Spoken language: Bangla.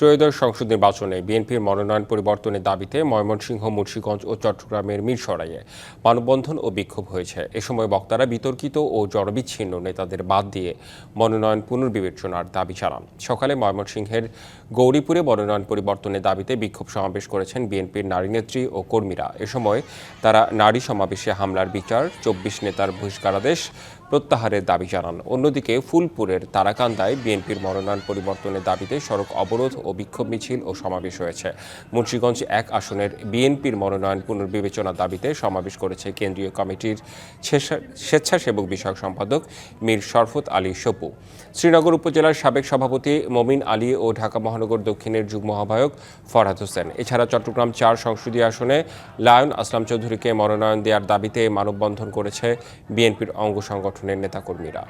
ত্রয়োদশ সংসদ নির্বাচনে বিএনপির মনোনয়ন পরিবর্তনের দাবিতে ময়মনসিংহ, মুন্সীগঞ্জ ও চট্টগ্রামের মিরসরাইয়ে মানববন্ধন ও বিক্ষোভ হয়েছে। এ সময় বক্তারা বিতর্কিত ও জড়বিচ্ছিন্ন নেতাদের বাদ দিয়ে মনোনয়ন পুনর্বিবেচনার দাবি জানান। সকালে ময়মনসিংহের গৌরীপুরে মনোনয়ন পরিবর্তনের দাবিতে বিক্ষোভ সমাবেশ করেছেন বিএনপির নারী নেত্রী ও কর্মীরা। এ সময় তারা নারী সমাবেশে হামলার বিচার, চব্বিশ নেতার বহিষ্কারাদেশ প্রত্যাহারের দাবি জানান। অন্যদিকে ফুলপুরের তারাকান্দায় বিএনপির মনোনয়ন পরিবর্তনের দাবিতে সড়ক অবরোধ ও বিক্ষোভ মিছিল ও সমাবেশ হয়েছে। মুন্সীগঞ্জ এক আসনের বিএনপির মনোনয়ন পুনর্বিবেচনার দাবিতে সমাবেশ করেছে কেন্দ্রীয় কমিটির স্বেচ্ছা- স্বেচ্ছাসেবক বিষয়ক সম্পাদক মীর শরফত আলী সপু। শ্রীনগর উপজেলার সাবেক সভাপতি মমিন আলী ও ঢাকা মহানগর দক্ষিণের যুগ্ম আহ্বায়ক ফরহাদ হোসেন। এছাড়া চট্টগ্রাম চার সংসদীয় আসনে লায়ন আসলাম চৌধুরীকে মনোনয়ন দেওয়ার দাবিতে মানববন্ধন করেছে বিএনপির অঙ্গ সংগঠনের নেতাকর্মীরা